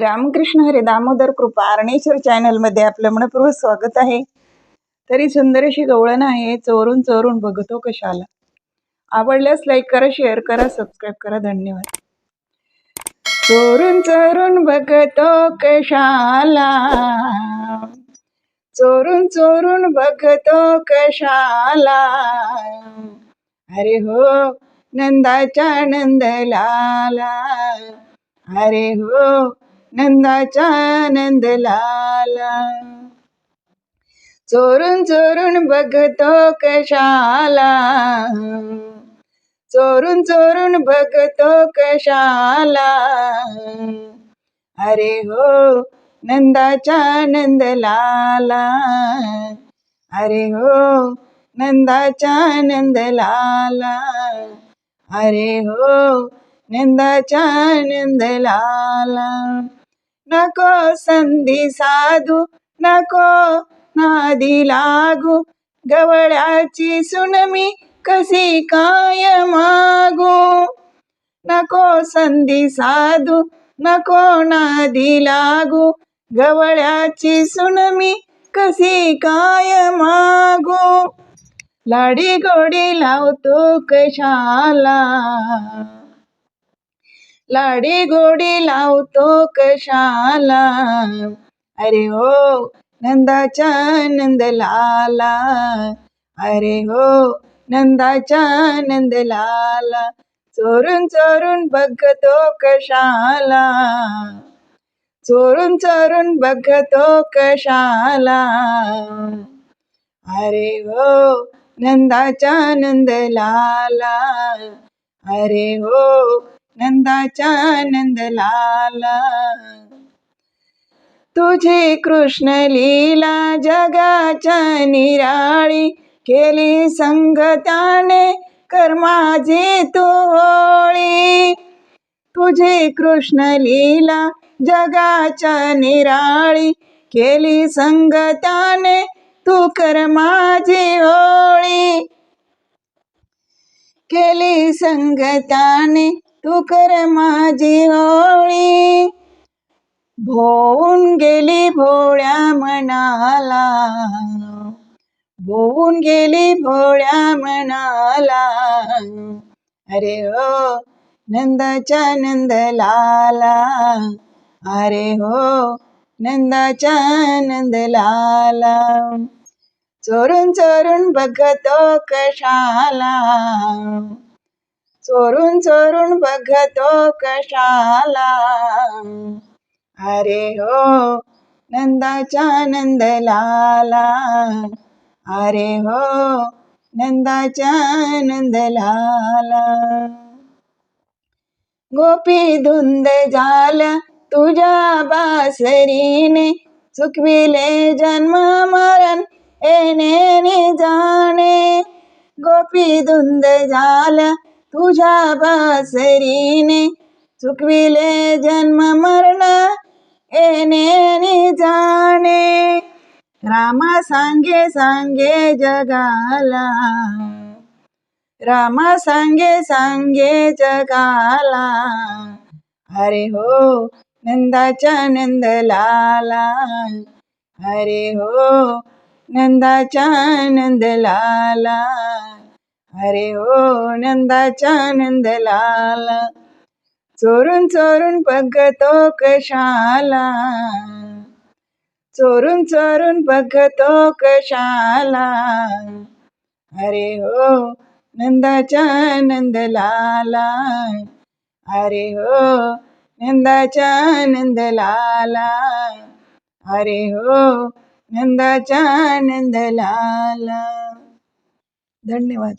रामकृष्ण हरे दामोदर कृपा अर्णेश्वर चॅनलमध्ये आपलं मनपूर्वक स्वागत आहे. तरी सुंदर अशी गवळण आहे चोरून चोरून बघतो कशाला. आवडल्यास लाईक करा शेअर करा सबस्क्राईब करा धन्यवाद. चोरून चोरून बघतो कशाला. चोरून चोरून बघतो कशाला. अरे हो नंदाच्या नंदलाला. अरे हो नंदाचा नंद लाला. चोरून चोरून बघतो कशाला. चोरून चोरून बघतो कशाला. अरे हो नंदाचा नंद लाला. अरे हो नंदाचा नंद लाला. अरे हो नंदाचा नंद लाला. नको संधी साधू नको नादी लागू गवळ्याची सुनमी कशी काय मागू नको संधी साधू नको नादी लागू गवळ्याची सुनमी कशी काय मागू लाडी गोडी लावतो कशाला लाडी गोडी लावतो कशाला? अरे हो नंदाचा नंद लाला अरे हो नंदाचा नंद लाला चोरून चोरून बघतो कशाला? चोरून चोरून बघतो कशाला? अरे हो नंदाचा नंद लाला अरे हो नंदाचा नंद लाला तुझी कृष्ण लीला जगाच्या निराळी केली संगताने कर्माजी तू होळी तुझी कृष्ण लीला जगाच्या निराळी केली संगताने तू कर होळी केली संगताने तू कर माझी होळी भोवून गेली भोळ्या मनाला. भोवून गेली भोळ्या मनाला. अरे हो नंदाचा नंदलाला. अरे हो नंदाचा नंदलाला. चोरून चोरून बघतो कशाला. चोरून चोरून बघतो कशाला. अरे हो नंदाचा नंदलाला. अरे हो नंदाच्या नंदलाला. गोपी धुंद झाला तुझ्या बासरीने. चुकविले जन्म मरण येणे जाणे. गोपी धुंद झाला तुझ्या बासरीने चुकविले जन्म मरण येणे जाणे. रामा सांगे सांगे जगाला. रामा सांगे सांगे जगाला. अरे हो नंदाचा नंद लाला अरे हो नंदाचा नंद लाला अरे हो नंदाचा नंदलाल. चोरून चोरून बघतो कशाला? चोरून चोरून बघतो कशाला? अरे हो नंदाचा नंदलाला. अरे हो नंदाचा नंदलाला. अरे हो नंदाचा नंदलाला. धन्यवाद.